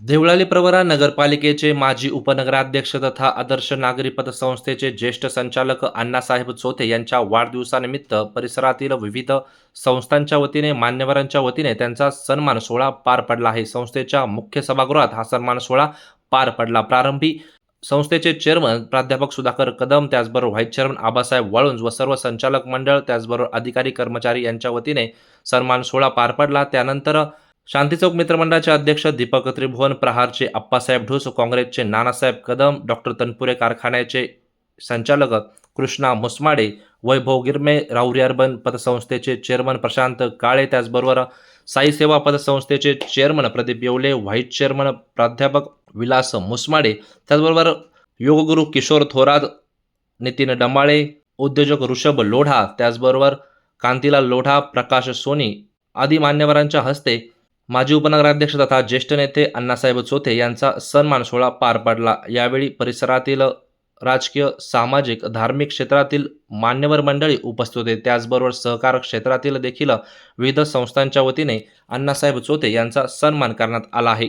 देवळाली प्रवरा नगरपालिकेचे माजी उपनगराध्यक्ष तथा आदर्श नागरी पतसंस्थेचे ज्येष्ठ संचालक अण्णासाहेब चोथे यांच्या वाढदिवसानिमित्त परिसरातील विविध संस्थांच्या वतीने मान्यवरांच्या वतीने त्यांचा सन्मान सोहळा पार पडला आहे. संस्थेच्या मुख्य सभागृहात हा सन्मान सोहळा पार पडला. प्रारंभी संस्थेचे चेअरमन प्राध्यापक सुधाकर कदम त्याचबरोबर व्हाईस चेअरमन आबासाहेब वाळुंज व सर्व संचालक मंडळ त्याचबरोबर अधिकारी कर्मचारी यांच्या वतीने सन्मान सोहळा पार पडला. त्यानंतर शांती चौक मित्रमंडळाचे अध्यक्ष दीपक त्रिभुवन प्रहारचे अप्पासाहेब ढोस काँग्रेसचे नानासाहेब कदम डॉक्टर तनपुरे कारखान्याचे संचालक कृष्णा मुसमाडे वैभव गिरमे राऊरी अर्बन पतसंस्थेचे चेअरमन प्रशांत काळे त्याचबरोबर Sai Seva पतसंस्थेचे chairman Pradeep Yewale vice chairman प्राध्यापक विलास मुसमाडे त्याचबरोबर योगगुरू किशोर थोरात नितीन डमाळे उद्योजक ऋषभ लोढा त्याचबरोबर कांतीलाल लोढा प्रकाश सोनी आदी मान्यवरांच्या हस्ते माजी उपनगराध्यक्ष तथा ज्येष्ठ नेते अण्णासाहेब चोथे यांचा सन्मान सोहळा पार पडला. यावेळी परिसरातील राजकीय सामाजिक धार्मिक क्षेत्रातील मान्यवर मंडळी उपस्थित होते. त्याचबरोबर सहकार क्षेत्रातील देखील विविध संस्थांच्या वतीने अण्णासाहेब चोथे यांचा सन्मान करण्यात आला आहे.